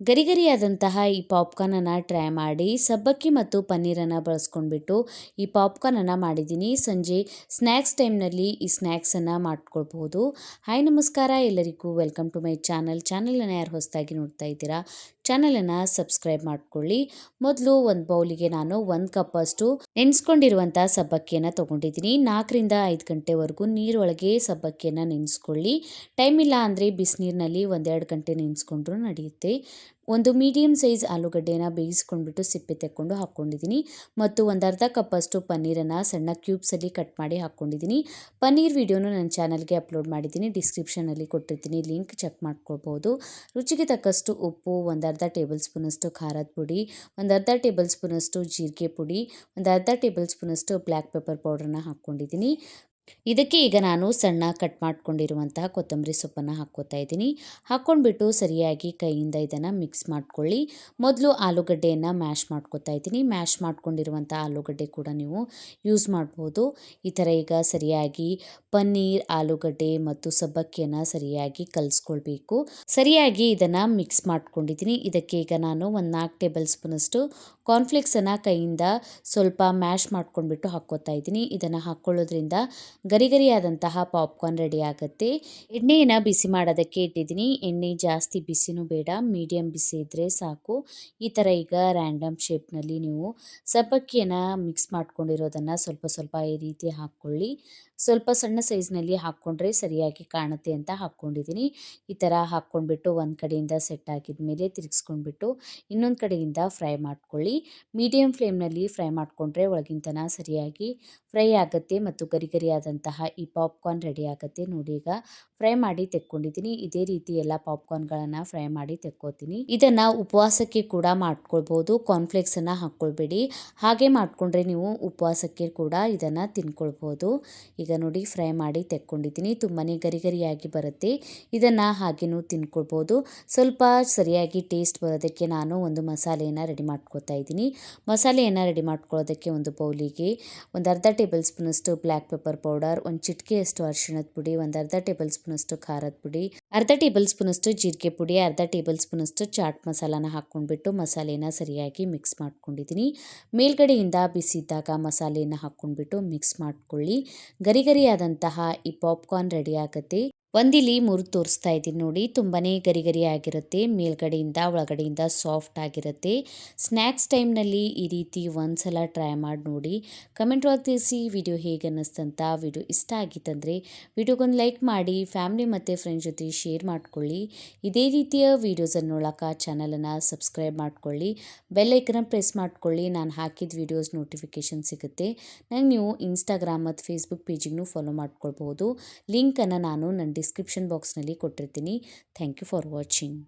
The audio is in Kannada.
ಗರಿಗರಿಯಾದಂತಹ ಈ ಪಾಪ್ಕಾರ್ನನ್ನು ಟ್ರೈ ಮಾಡಿ ಸಬ್ಬಕ್ಕಿ ಮತ್ತು ಪನ್ನೀರನ್ನು ಬಳಸ್ಕೊಂಡ್ಬಿಟ್ಟು ಈ ಪಾಪ್ಕಾರ್ನನ್ನು ಮಾಡಿದ್ದೀನಿ. ಸಂಜೆ ಸ್ನ್ಯಾಕ್ಸ್ ಟೈಮ್ನಲ್ಲಿ ಈ ಸ್ನ್ಯಾಕ್ಸನ್ನು ಮಾಡ್ಕೊಳ್ಬಹುದು ಹಾಯ್ ನಮಸ್ಕಾರ. ಎಲ್ಲರಿಗೂ ವೆಲ್ಕಮ್ ಟು ಮೈ ಚಾನಲ್ ಚಾನಲನ್ನು ಯಾರು ಹೊಸದಾಗಿ ನೋಡ್ತಾ ಇದ್ದೀರಾ? ಚಾನಲನ್ನು ಸಬ್ಸ್ಕ್ರೈಬ್ ಮಾಡ್ಕೊಳ್ಳಿ. ಮೊದಲು ಒಂದು ಬೌಲಿಗೆ ನಾನು ಒಂದು ಕಪ್ಪಷ್ಟು ನೆನೆಸ್ಕೊಂಡಿರುವಂಥ ಸಬ್ಬಕ್ಕಿಯನ್ನು ತೊಗೊಂಡಿದ್ದೀನಿ. ನಾಲ್ಕರಿಂದ ಐದು ಗಂಟೆವರೆಗೂ ನೀರೊಳಗೆ ಸಬ್ಬಕ್ಕಿಯನ್ನು ನೆನೆಸ್ಕೊಳ್ಳಿ. ಟೈಮ್ ಇಲ್ಲ ಅಂದರೆ ಬಿಸಿನೀರಿನಲ್ಲಿ ಒಂದೆರಡು ಗಂಟೆ ನೆನೆಸ್ಕೊಂಡ್ರೂ ನಡೆಯುತ್ತೆ. ಒಂದು ಮೀಡಿಯಮ್ ಸೈಜ್ ಆಲೂಗಡ್ಡೆನ ಬೇಯಿಸ್ಕೊಂಡ್ಬಿಟ್ಟು ಸಿಪ್ಪೆ ತೆಕ್ಕೊಂಡು ಹಾಕ್ಕೊಂಡಿದ್ದೀನಿ ಮತ್ತು ಒಂದು ಅರ್ಧ ಕಪ್ಪಷ್ಟು ಪನ್ನೀರನ್ನು ಸಣ್ಣ ಕ್ಯೂಬ್ಸಲ್ಲಿ ಕಟ್ ಮಾಡಿ ಹಾಕ್ಕೊಂಡಿದ್ದೀನಿ ಪನ್ನೀರ್ ವಿಡಿಯೋನು ನನ್ನ ಚಾನಲ್ಗೆ ಅಪ್ಲೋಡ್ ಮಾಡಿದ್ದೀನಿ ಡಿಸ್ಕ್ರಿಪ್ಷನಲ್ಲಿ ಕೊಟ್ಟಿರ್ತೀನಿ. ಲಿಂಕ್ ಚೆಕ್ ಮಾಡ್ಕೊಳ್ಬೋದು. ರುಚಿಗೆ ತಕ್ಕಷ್ಟು ಉಪ್ಪು, ಒಂದು ಅರ್ಧ ಟೇಬಲ್ ಸ್ಪೂನಷ್ಟು ಖಾರದ ಪುಡಿ, ಒಂದು ಅರ್ಧ ಟೇಬಲ್ ಸ್ಪೂನಷ್ಟು ಜೀರಿಗೆ ಪುಡಿ, ಒಂದು ಅರ್ಧ ಟೇಬಲ್ ಸ್ಪೂನಷ್ಟು ಬ್ಲ್ಯಾಕ್ ಪೆಪ್ಪರ್ ಪೌಡ್ರನ್ನ ಹಾಕ್ಕೊಂಡಿದ್ದೀನಿ ಇದಕ್ಕೆ ಈಗ ನಾನು ಸಣ್ಣ ಕಟ್ ಮಾಡ್ಕೊಂಡಿರುವಂತಹ ಕೊತ್ತಂಬರಿ ಸೊಪ್ಪನ್ನು ಹಾಕ್ಕೋತಾ ಇದ್ದೀನಿ. ಹಾಕ್ಕೊಂಡ್ಬಿಟ್ಟು ಸರಿಯಾಗಿ ಕೈಯಿಂದ ಇದನ್ನು ಮಿಕ್ಸ್ ಮಾಡ್ಕೊಳ್ಳಿ. ಮೊದಲು ಆಲೂಗಡ್ಡೆಯನ್ನು ಮ್ಯಾಶ್ ಮಾಡ್ಕೋತಾ ಇದ್ದೀನಿ. ಮ್ಯಾಶ್ ಮಾಡ್ಕೊಂಡಿರುವಂಥ ಆಲೂಗಡ್ಡೆ ಕೂಡ ನೀವು ಯೂಸ್ ಮಾಡ್ಬೋದು. ಈ ಥರ ಈಗ ಸರಿಯಾಗಿ ಪನ್ನೀರ್, ಆಲೂಗಡ್ಡೆ ಮತ್ತು ಸಬ್ಬಕ್ಕಿಯನ್ನು ಸರಿಯಾಗಿ ಕಲಿಸ್ಕೊಳ್ಬೇಕು. ಸರಿಯಾಗಿ ಇದನ್ನು ಮಿಕ್ಸ್ ಮಾಡ್ಕೊಂಡಿದ್ದೀನಿ. ಇದಕ್ಕೆ ಈಗ ನಾನು ಒಂದು ನಾಲ್ಕು ಟೇಬಲ್ ಸ್ಪೂನಷ್ಟು ಕಾರ್ನ್ಫ್ಲೇಕ್ಸನ್ನು ಕೈಯಿಂದ ಸ್ವಲ್ಪ ಮ್ಯಾಶ್ ಮಾಡ್ಕೊಂಡ್ಬಿಟ್ಟು ಹಾಕ್ಕೋತಾ ಇದ್ದೀನಿ. ಇದನ್ನು ಹಾಕ್ಕೊಳ್ಳೋದ್ರಿಂದ ಗರಿ ಗರಿಯಾದಂತಹ ಪಾಪ್ಕಾರ್ನ್ ರೆಡಿ ಆಗುತ್ತೆ. ಎಣ್ಣೆಯನ್ನು ಬಿಸಿ ಮಾಡೋದಕ್ಕೆ ಇಟ್ಟಿದ್ದೀನಿ. ಎಣ್ಣೆ ಜಾಸ್ತಿ ಬಿಸಿನೂ ಬೇಡ ಮೀಡಿಯಮ್ ಬಿಸಿ ಇದ್ದರೆ ಸಾಕು. ಈ ಥರ ಈಗ ರ್ಯಾಂಡಮ್ ಶೇಪ್ನಲ್ಲಿ ನೀವು ಸಬ್ಬಕ್ಕಿಯನ್ನು ಮಿಕ್ಸ್ ಮಾಡ್ಕೊಂಡಿರೋದನ್ನು ಸ್ವಲ್ಪ ಸ್ವಲ್ಪ ಈ ರೀತಿ ಹಾಕ್ಕೊಳ್ಳಿ. ಸ್ವಲ್ಪ ಸಣ್ಣ ಸೈಜ್ನಲ್ಲಿ ಹಾಕ್ಕೊಂಡ್ರೆ ಸರಿಯಾಗಿ ಕಾಣುತ್ತೆ ಅಂತ ಹಾಕ್ಕೊಂಡಿದ್ದೀನಿ. ಈ ಥರ ಹಾಕ್ಕೊಂಡ್ಬಿಟ್ಟು ಒಂದು ಕಡೆಯಿಂದ ಸೆಟ್ ಆಗಿದ ಮೇಲೆ ತಿರುಗಿಸ್ಕೊಂಡ್ಬಿಟ್ಟು ಇನ್ನೊಂದು ಕಡೆಯಿಂದ ಫ್ರೈ ಮಾಡ್ಕೊಳ್ಳಿ. ಮೀಡಿಯಮ್ ಫ್ಲೇಮ್ನಲ್ಲಿ ಫ್ರೈ ಮಾಡಿಕೊಂಡ್ರೆ ಒಳಗಿಂತನ ಸರಿಯಾಗಿ ಫ್ರೈ ಆಗುತ್ತೆ ಮತ್ತು ಗರಿ ಗರಿಯಾದಂತಹ ಈ ಪಾಪ್ಕಾರ್ನ್ ರೆಡಿ ಆಗುತ್ತೆ. ನೋಡಿ ಈಗ ಫ್ರೈ ಮಾಡಿ ತೆಕ್ಕೊಂಡಿದ್ದೀನಿ. ಇದೇ ರೀತಿ ಎಲ್ಲ ಪಾಪ್ಕಾರ್ನ್ಗಳನ್ನು ಫ್ರೈ ಮಾಡಿ ತೆಕ್ಕೋತೀನಿ. ಇದನ್ನು ಉಪವಾಸಕ್ಕೆ ಕೂಡ ಮಾಡ್ಕೊಳ್ಬೋದು. ಕಾರ್ನ್ಫ್ಲೇಕ್ಸನ್ನು ಹಾಕ್ಕೊಳ್ಬೇಡಿ ಹಾಗೆ ಮಾಡಿಕೊಂಡ್ರೆ ನೀವು ಉಪವಾಸಕ್ಕೆ ಕೂಡ ಇದನ್ನು ತಿನ್ಕೊಳ್ಬೋದು. ಈಗ ನೋಡಿ ಫ್ರೈ ಮಾಡಿ ತೆಕ್ಕೊಂಡಿದ್ದೀನಿ. ತುಂಬಾ ಗರಿ ಗರಿಯಾಗಿ ಬರುತ್ತೆ. ಇದನ್ನು ಹಾಗೇನೂ ತಿನ್ಕೊಳ್ಬೋದು. ಸ್ವಲ್ಪ ಸರಿಯಾಗಿ ಟೇಸ್ಟ್ ಬರೋದಕ್ಕೆ ನಾನು ಒಂದು ಮಸಾಲೆಯನ್ನು ರೆಡಿ ಮಾಡ್ಕೊತಾ ಇದ್ದೀನಿ. ಮಸಾಲೆಯನ್ನು ರೆಡಿ ಮಾಡ್ಕೊಳ್ಳೋದಕ್ಕೆ ಒಂದು ಬೌಲಿಗೆ ಒಂದು ಅರ್ಧ ಟೇಬಲ್ ಸ್ಪೂನಷ್ಟು ಬ್ಲ್ಯಾಕ್ ಪೆಪ್ಪರ್ ಪೌಡರ್ ಒಂದು ಚಿಟಿಕೆಯಷ್ಟು ಅರಿಶಿಣದ ಪುಡಿ, ಒಂದು ಅರ್ಧ ಟೇಬಲ್ ಸ್ಪೂನಷ್ಟು ಖಾರದ ಪುಡಿ, ಅರ್ಧ ಟೇಬಲ್ ಸ್ಪೂನಷ್ಟು ಜೀರಿಗೆ ಪುಡಿ, ಅರ್ಧ ಟೇಬಲ್ ಸ್ಪೂನಷ್ಟು ಚಾಟ್ ಮಸಾಲಾನ ಹಾಕ್ಕೊಂಡ್ಬಿಟ್ಟು ಮಸಾಲೆನ ಸರಿಯಾಗಿ ಮಿಕ್ಸ್ ಮಾಡ್ಕೊಂಡಿದ್ದೀನಿ ಮೇಲ್ಗಡೆಯಿಂದ ಬಿಸಿದ್ದಾಗ ಮಸಾಲೆಯನ್ನು ಹಾಕ್ಕೊಂಡ್ಬಿಟ್ಟು ಮಿಕ್ಸ್ ಮಾಡ್ಕೊಳ್ಳಿ. ಗರಿ ಗರಿಯಾದಂತಹ ಈ ಪಾಪ್ಕಾರ್ನ್ ರೆಡಿ ಆಗುತ್ತೆ. ಒಂದಿಲಿ ಮೂರು ತೋರಿಸ್ತಾ ಇದ್ದೀನಿ ನೋಡಿ. ತುಂಬಾ ಗರಿ ಗರಿ ಆಗಿರುತ್ತೆ ಮೇಲ್ಗಡೆಯಿಂದ ಒಳಗಡೆಯಿಂದ ಸಾಫ್ಟ್ ಆಗಿರುತ್ತೆ. ಸ್ನ್ಯಾಕ್ಸ್ ಟೈಮ್ನಲ್ಲಿ ಈ ರೀತಿ ಒಂದು ಸಲ ಟ್ರೈ ಮಾಡಿ ನೋಡಿ. ಕಮೆಂಟ್ ಒಳಗೆ ತಿಳಿಸಿ ವಿಡಿಯೋ ಹೇಗೆ ಅನ್ನಿಸ್ತಂತ ವಿಡಿಯೋ ಇಷ್ಟ ಆಗಿತ್ತಂದರೆ ವಿಡಿಯೋಗೊಂದು ಲೈಕ್ ಮಾಡಿ, ಫ್ಯಾಮಿಲಿ ಮತ್ತು ಫ್ರೆಂಡ್ಸ್ ಜೊತೆ ಶೇರ್ ಮಾಡಿಕೊಳ್ಳಿ. ಇದೇ ರೀತಿಯ ವೀಡಿಯೋಸನ್ನು ನೋಡೋಕೆ ಚಾನಲನ್ನು ಸಬ್ಸ್ಕ್ರೈಬ್ ಮಾಡ್ಕೊಳ್ಳಿ. ಬೆಲ್ಲೈಕನ್ನ ಪ್ರೆಸ್ ಮಾಡಿಕೊಳ್ಳಿ, ನಾನು ಹಾಕಿದ ವೀಡಿಯೋಸ್ ನೋಟಿಫಿಕೇಷನ್ ಸಿಗುತ್ತೆ. ನಂಗೆ ನೀವು ಇನ್ಸ್ಟಾಗ್ರಾಮ್ ಮತ್ತು ಫೇಸ್ಬುಕ್ ಪೇಜಿಗೂ ಫಾಲೋ ಮಾಡ್ಕೊಳ್ಬೋದು ಲಿಂಕನ್ನು ನಾನು ನನ್ನ ಡಿಸ್ಕ್ರಿಪ್ಷನ್ ಬಾಕ್ಸ್ನಲ್ಲಿ ಕೊಟ್ಟಿರ್ತೀನಿ. Thank you for watching